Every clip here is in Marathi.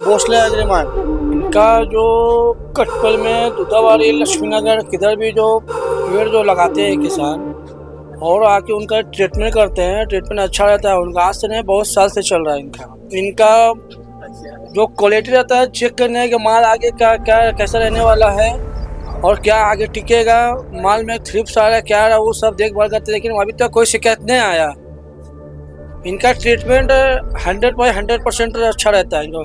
भोसले अग्रमान इनका जो कटपल में दुधावाड़ी लक्ष्मीनगर, किधर भी जो पेड़ जो लगाते हैं किसान और आके उनका ट्रीटमेंट करते हैं ट्रीटमेंट अच्छा रहता है, उनका आज से बहुत साल से चल रहा है इनका। इनका जो क्वालिटी रहता है चेक करने के माल आगे क्या क्या, कैसा रहने वाला है, और क्या आगे टिकेगा, माल में थ्रिप्स आ रहा है, क्या रहा है, वो सब देखभाल करते लेकिन अभी तक तो कोई शिकायत नहीं आया। इनका treatment hundred by hundred percent अच्छा रहता है, इनका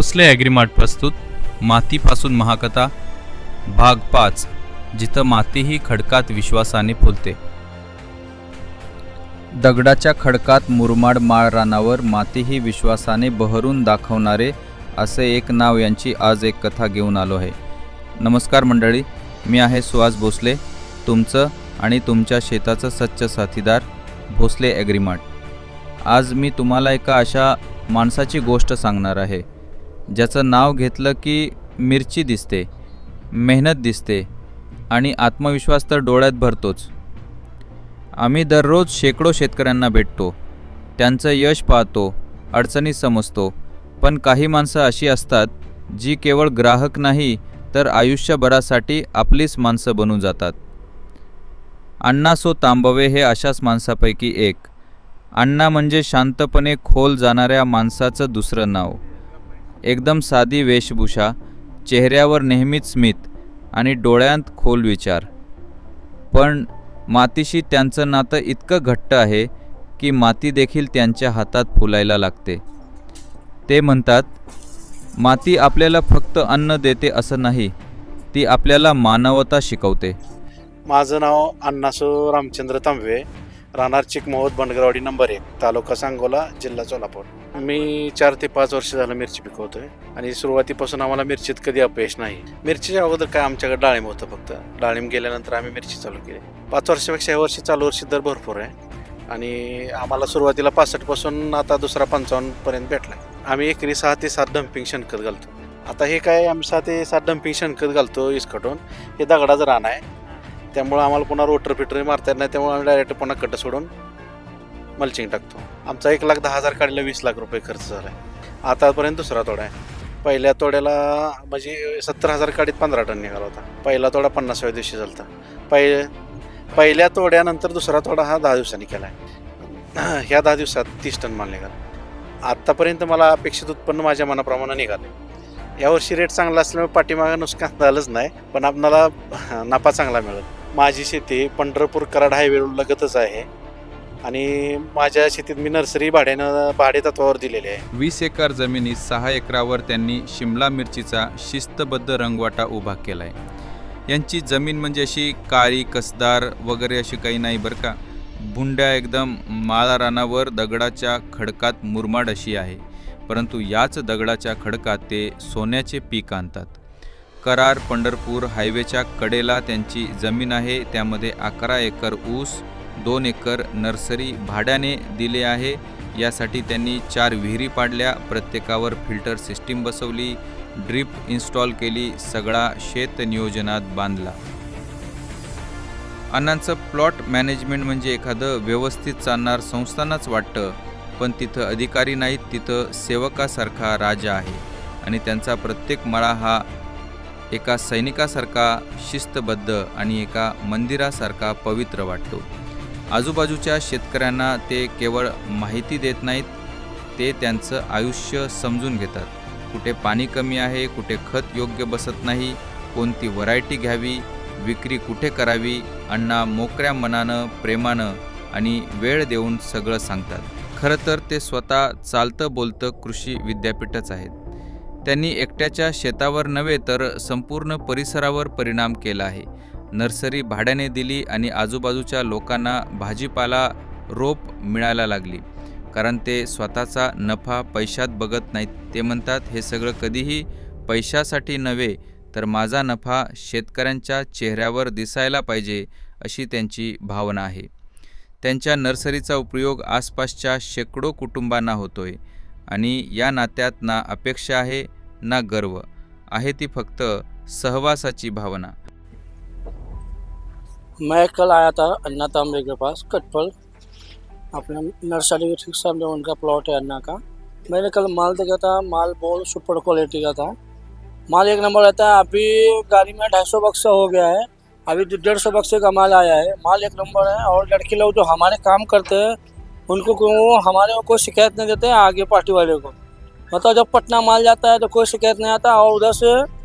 भोसले ॲग्रीमार्ट प्रस्तुत मातीपासून महाकथा भाग पाच जिथं मातीही खडकात विश्वासाने फुलते. दगडाच्या खडकात मुरमाड माळ रानावर मातीही विश्वासाने बहरून दाखवणारे असे एक नाव यांची आज एक कथा घेऊन आलो आहे. नमस्कार मंडळी मी आहे सुहास भोसले तुमचं आणि तुमच्या शेताचं सच्च साथीदार भोसले ॲग्रीमार्ट. आज मी तुम्हाला एका अशा माणसाची गोष्ट सांगणार आहे. ज्याचं नाव घेतलं की मिरची दिसते मेहनत दिसते आणि आत्मविश्वास तर डोळ्यात भरतोच. आम्ही दररोज शेकडो शेतकऱ्यांना भेटतो त्यांचं यश पाहतो अडचणी समजतो पण काही माणसं अशी असतात जी केवळ ग्राहक नाही तर आयुष्यभरासाठी आपलीच माणसं बनून जातात. अण्णासो तांबवे हे अशाच माणसापैकी एक. अण्णा म्हणजे शांतपणे खोल जाणाऱ्या माणसाचं दुसरं नाव. एकदम साधी वेशभूषा चेहऱ्यावर नेहमीच स्मित आणि डोळ्यांत खोल विचार. पण मातीशी त्यांचं नातं इतकं घट्ट आहे की माती देखील त्यांच्या हातात फुलायला लागते. ते म्हणतात माती आपल्याला फक्त अन्न देते असं नाही ती आपल्याला मानवता शिकवते. माझं नाव अण्णासो रामचंद्र तांबवे राहणार चिकमोहत बंडगरवाडी नंबर एक तालुका सांगोला जिल्हा सोलापूर. मी चार ते पाच वर्ष झालं मिरची पिकवतोय. आणि सुरुवातीपासून आम्हाला मिरचीत कधी अपयश नाही. मिरचीच्या अगोदर काय आमच्याकडे डाळिंब होतं फक्त. डाळिंब गेल्यानंतर आम्ही मिरची चालू केली. पाच वर्षापेक्षा या वर्षी चालू वर्षी दर भरपूर आहे. आणि आम्हाला सुरुवातीला पासष्टपासून आता दुसरा पंचावन्नपर्यंत भेटला आम्ही एकरी सहा ते सात डम्पिंग शेणखत घालतो. आता हे काय आम्ही सहा ते सात डम्पिंग शेणखत घालतो इसकटून हे दगडाचं रान आहे. त्यामुळं आम्हाला पुन्हा रोटर फिटर मारता येत नाही. त्यामुळे आम्ही डायरेक्ट पुन्हा कट सोडून मल्चिंग टाकतो. आमचा एक लाख दहा हजार काढला वीस लाख रुपये खर्च झाला आहे आतापर्यंत दुसरा तोडा आहे. पहिल्या तोड्याला म्हणजे सत्तर हजार काढीत पंधरा टन निघाला होता. पहिला तोडा पन्नासाव्या दिवशी झाला होता. पहि पहिल्या तोड्यानंतर दुसरा तोडा हा दहा दिवसांनी केला आहे ह्या दहा दिवसात तीस टन माल निघाला. आत्तापर्यंत मला अपेक्षित उत्पन्न माझ्या मनाप्रमाणे निघाले यावर्षी रेट चांगला असल्यामुळे पाठीमागं नुकसान झालंच नाही पण आपणाला नफा चांगला मिळेल. माझी शेती पंढरपूर कराड हायवे लगतच आहे. आणि माझ्या शेतीत मी नर्सरी भाड्यानं भाडे तत्वावर दिलेली आहे. वीस एकर जमिनीत सहा एकरावर त्यांनी शिमला मिरचीचा शिस्तबद्ध रंगवाटा उभा केला आहे यांची जमीन म्हणजे अशी काळी कसदार वगैरे अशी काही नाही बरं का. भुंड्या एकदम माळा रानावर दगडाच्या खडकात मुरमाड अशी आहे. परंतु याच दगडाच्या खडकात ते सोन्याचे पीक आणतात. करार पंढरपूर हायवेच्या कडेला त्यांची जमीन आहे. त्यामध्ये अकरा एकर ऊस दोन एकर नर्सरी भाड्याने दिले आहे. यासाठी त्यांनी चार विहिरी पाडल्या प्रत्येकावर फिल्टर सिस्टीम बसवली ड्रीप इन्स्टॉल केली सगळा शेत नियोजनात बांधला. अण्णांचं प्लॉट मॅनेजमेंट म्हणजे एखादं व्यवस्थित चालणार संस्थानच वाटतं पण तिथं अधिकारी नाहीत तिथं सेवकासारखा राजा आहे. आणि त्यांचा प्रत्येक मळा हा एका सैनिकासारखा शिस्तबद्ध आणि एका मंदिरासारखा पवित्र वाटतो. आजूबाजूच्या शेतकऱ्यांना ते केवळ माहिती देत नाहीत ते त्यांचं आयुष्य समजून घेतात. कुठे पाणी कमी आहे कुठे खत योग्य बसत नाही कोणती व्हरायटी घ्यावी विक्री कुठे करावी अण्णा मोकळ्या मनानं प्रेमानं आणि वेळ देऊन सगळं सांगतात. खरं तर ते स्वतः चालतं बोलतं कृषी विद्यापीठच आहेत. त्यांनी एकट्याच्या शेतावर नव्हे तर संपूर्ण परिसरावर परिणाम केला आहे. नर्सरी भाड्याने दिली आणि आजूबाजूच्या लोकांना भाजीपाला रोप मिळायला लागली. कारण ते स्वतःचा नफा पैशात बघत नाहीत. ते म्हणतात हे सगळं कधीही पैशासाठी नव्हे तर माझा नफा शेतकऱ्यांच्या चेहऱ्यावर दिसायला पाहिजे अशी त्यांची भावना आहे. त्यांच्या नर्सरीचा उपयोग आसपासच्या शेकडो कुटुंबांना होतोय. आणि या नात्यात ना अपेक्षा आहे ना गर्व. आहे ती फक्त सहवासाची भावना. मैं कल आया था अन्ना तांबे के पास, कटपल। अपने नर्सरी के ठीक सामने उनका प्लॉट है अन्ना का। मैंने कल माल देखा था, माल बहुत सुपर क्वालिटी का था। माल एक नंबर रहता है, अभी गाड़ी में ढाई सौ बक्सा हो गया है, अभी डेढ़ सौ बक्से का माल आया है। माल एक नंबर है और लड़के लोग जो हमारे काम करते हैं, उनको को- हमारे को कोई शिकायत नहीं देते हैं, आगे पार्टी वाले को। मतलब जब पटना माल जाता है तो कोई शिकायत नहीं आता और उधर से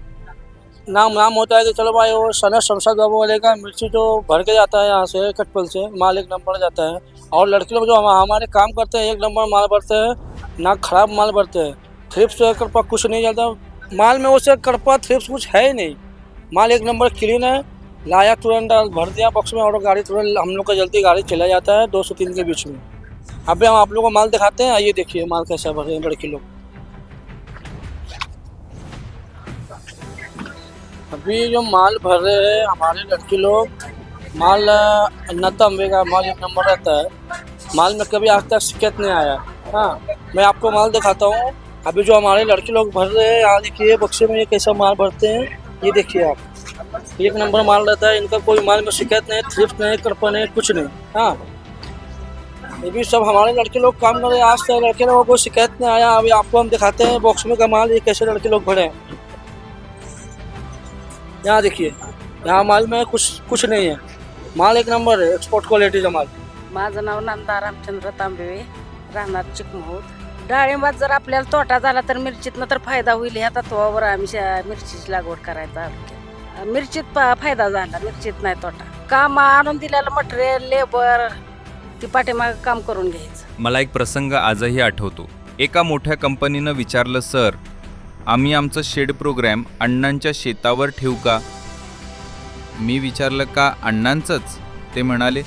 नाम नाम होता है कि चलो भाई, वो सनत शमशाद बाबू वाले का मिर्ची जो भर के जाता है यहाँ से कटपल से, माल एक नंबर जाता है। और लड़के लोग जो हम, हमारे काम करते हैं, एक नंबर माल भरते हैं, ना खराब माल भरते हैं। थ्रिप्स कड़पा कुछ नहीं जाता, माल में उसे कड़पा थ्रिप्स कुछ है ही नहीं। माल एक नंबर क्लीन है, लाया तुरंत, भर दिया बॉक्स में और गाड़ी तुरंत, हम लोग का जल्दी गाड़ी चला जाता है दो से तीन के बीच में। अभी हम आप लोग को माल दिखाते हैं, आइए देखिए माल कैसा भर रहे हैं लड़के लोग। अभी जो माल भर रहे हैं, हमारे लड़के लोग, माल नतम्बे का माल एक नंबर रहता है। माल में कभी आज तक शिकायत नहीं आया। हाँ मैं आपको माल दिखाता हूँ। अभी जो हमारे लड़के लोग भर रहे हैं यहाँ देखिए बक्से में ये कैसा माल भरते हैं, ये देखिए आप। एक नंबर माल रहता है, इनका कोई माल में शिकायत नहीं, थ्रिफ्ट नहीं करपन नहीं, कुछ नहीं। हाँ। ये भी सब हमारे लड़के लोग काम कर रहे हैं, आज तक लड़के लोगों को शिकायत नहीं आया। अभी आपको हम दिखाते हैं बॉक्स में का माल, ये कैसे लड़के लोग भरे हैं। यहाँ देखिए यहाँ माल में कुछ कुछ नहीं है। माल एक नंबर है एक्सपोर्ट क्वालिटी का माल। माझं नाव नंदा रामचंद्र तांबे राहणार चिकमहूत डाळिंबात जर आपल्याला तोटा झाला तर मिरचीतनं तर फायदा होईल ह्या तत्वावर आम्ही शा- मिरचीची लागवड करायचा. मिरचीत फा- फायदा झाला मिरचीत नाही तोटा. काम आणून दिलेलं मटेरियल लेबर ती पाठीमागं काम करून घ्यायचं. मला एक प्रसंग आजही आठवतो. एका मोठ्या कंपनीनं विचारलं सर आम्ही आमचं शेड प्रोग्रॅम अण्णांच्या शेतावर ठेवू का? मी विचारलं का अण्णांचंच? ते म्हणाले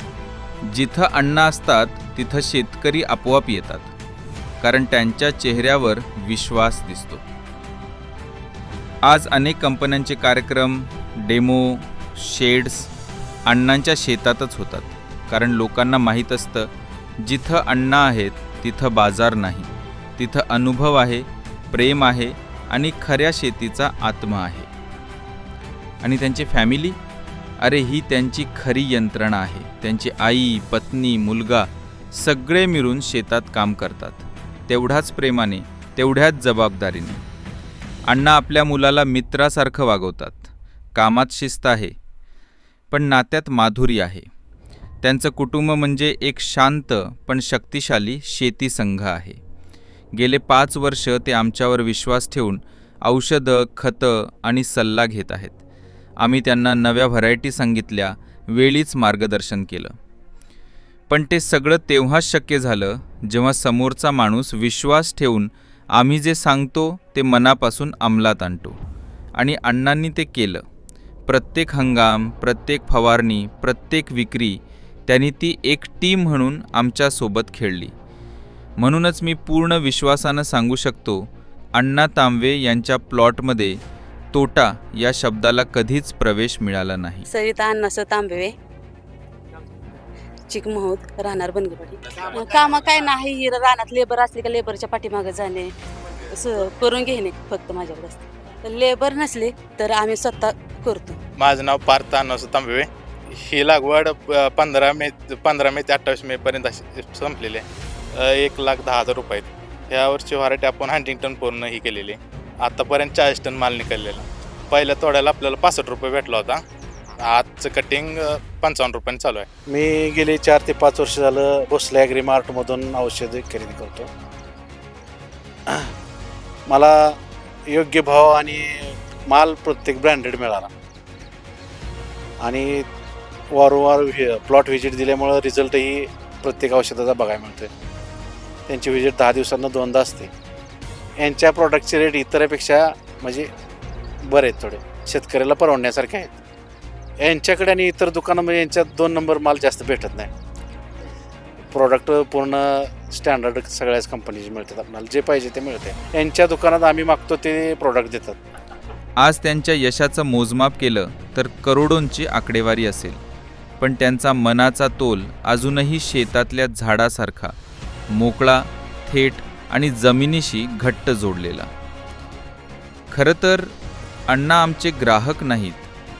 जिथं अण्णा असतात तिथं शेतकरी आपोआप येतात कारण त्यांच्या चेहऱ्यावर विश्वास दिसतो. आज अनेक कंपन्यांचे कार्यक्रम डेमो शेड्स अण्णांच्या शेतातच होतात कारण लोकांना माहीत असतं जिथं अण्णा आहेत तिथं बाजार नाही तिथं अनुभव आहे प्रेम आहे आणि खऱ्या शेतीचा आत्मा आहे. आणि त्यांची फॅमिली अरे ही त्यांची खरी यंत्रणा आहे. त्यांची आई पत्नी मुलगा सगळे मिळून शेतात काम करतात. तेवढ्याच प्रेमाने तेवढ्याच जबाबदारीने. अण्णा आपल्या मुलाला मित्रासारखं वागवतात. कामात शिस्त आहे पण नात्यात माधुरी आहे. त्यांचं कुटुंब म्हणजे एक शांत पण शक्तिशाली शेती संघ आहे. गेले पाच वर्ष ते आमच्यावर विश्वास ठेवून औषधं खतं आणि सल्ला घेत आहेत. आम्ही त्यांना नव्या व्हरायटी सांगितल्या वेळीच मार्गदर्शन केलं. पण ते सगळं तेव्हाच शक्य झालं जेव्हा समोरचा माणूस विश्वास ठेवून आम्ही जे सांगतो ते मनापासून अंमलात आणतो. आणि अण्णांनी ते केलं. प्रत्येक हंगाम प्रत्येक फवारणी प्रत्येक विक्री त्यांनी ती एक टीम म्हणून आमच्यासोबत खेळली. म्हणूनच मी पूर्ण विश्वासानं सांगू शकतो अण्णा तांबवे यांच्या प्लॉटमध्ये तोटा या शब्दाला कधीच प्रवेश मिळाला नाही. सरिता अण्णासो तांबवे. चिकमहोत राहणार बनगेवाडी कामं काय नाही ही रानात लेबर असले का लेबरच्या पाठीमागं जाणे करून घेणे फक्त माझ्याकडे असते. तर लेबर नसले तर आम्ही स्वतः करतो. माझं नाव पार्थ अण्णासू तांबवे. ही लागवड प- पंधरा मे पंधरा मे ते अठ्ठावीस मे पर्यंत संपलेली आहे. एक लाख दहा हजार रुपये आहेत. ह्या वर्षी व्हरायटी आपण हंटिंग्टन पूर्ण ही केलेली आहे. आत्तापर्यंत चाळीस टन माल निघालेला पहिल्या तोड्याला आपल्याला पासष्ट रुपये भेटला होता. आजचं कटिंग पंचावन्न रुपयांनी चालू आहे. मी गेले चार ते पाच वर्ष झालं भोसले ॲग्री मार्टमधून औषध खरेदी करतो. मला योग्य भाव आणि माल प्रत्येक ब्रँडेड मिळाला. आणि वारंवार प्लॉट व्हिजिट दिल्यामुळं रिझल्टही प्रत्येक औषधाचा बघायला मिळतोय. त्यांची व्हिजिट दहा दिवसांना दोनदा असते. यांच्या प्रॉडक्टचे रेट इतरापेक्षा म्हणजे बरे आहेत थोडे. शेतकऱ्याला परवडण्यासारखे आहेत. यांच्याकडे आणि इतर दुकानामध्ये म्हणजे यांच्यात दोन नंबर माल जास्त भेटत नाही. प्रॉडक्ट पूर्ण स्टँडर्ड सगळ्याच कंपनीचे मिळतात आपल्याला. जे पाहिजे ते मिळते यांच्या दुकानात आम्ही मागतो ते प्रॉडक्ट देतात. आज त्यांच्या यशाचं मोजमाप केलं तर करोडोंची आकडेवारी असेल. पण त्यांचा मनाचा तोल अजूनही शेतातल्या झाडासारखा. मोकळा थेट आणि जमिनीशी घट्ट जोडलेला. खरं तर अण्णा आमचे ग्राहक नाहीत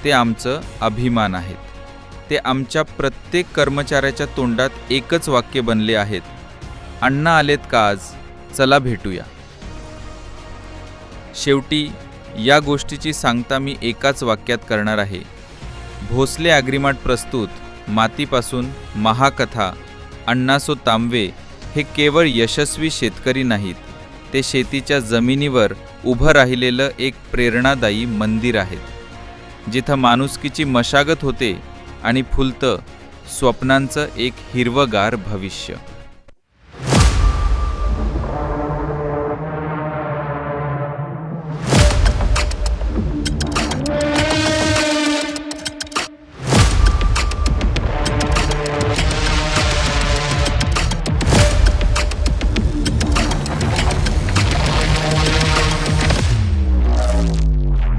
ते आमचं अभिमान आहेत. ते आमच्या प्रत्येक कर्मचाऱ्याच्या तोंडात एकच वाक्य बनले आहेत अण्णा आलेत का आज? चला भेटूया. शेवटी या गोष्टीची सांगता मी एकाच वाक्यात करणार आहे. भोसले अग्रिमाट प्रस्तुत मातीपासून महाकथा अण्णासो तांबवे हे केवळ यशस्वी शेतकरी नाहीत ते शेतीच्या जमिनीवर उभं राहिलेलं एक प्रेरणादायी मंदिर आहेत जिथं माणुसकीची मशागत होते आणि फुलतं स्वप्नांचं एक हिरवगार भविष्य.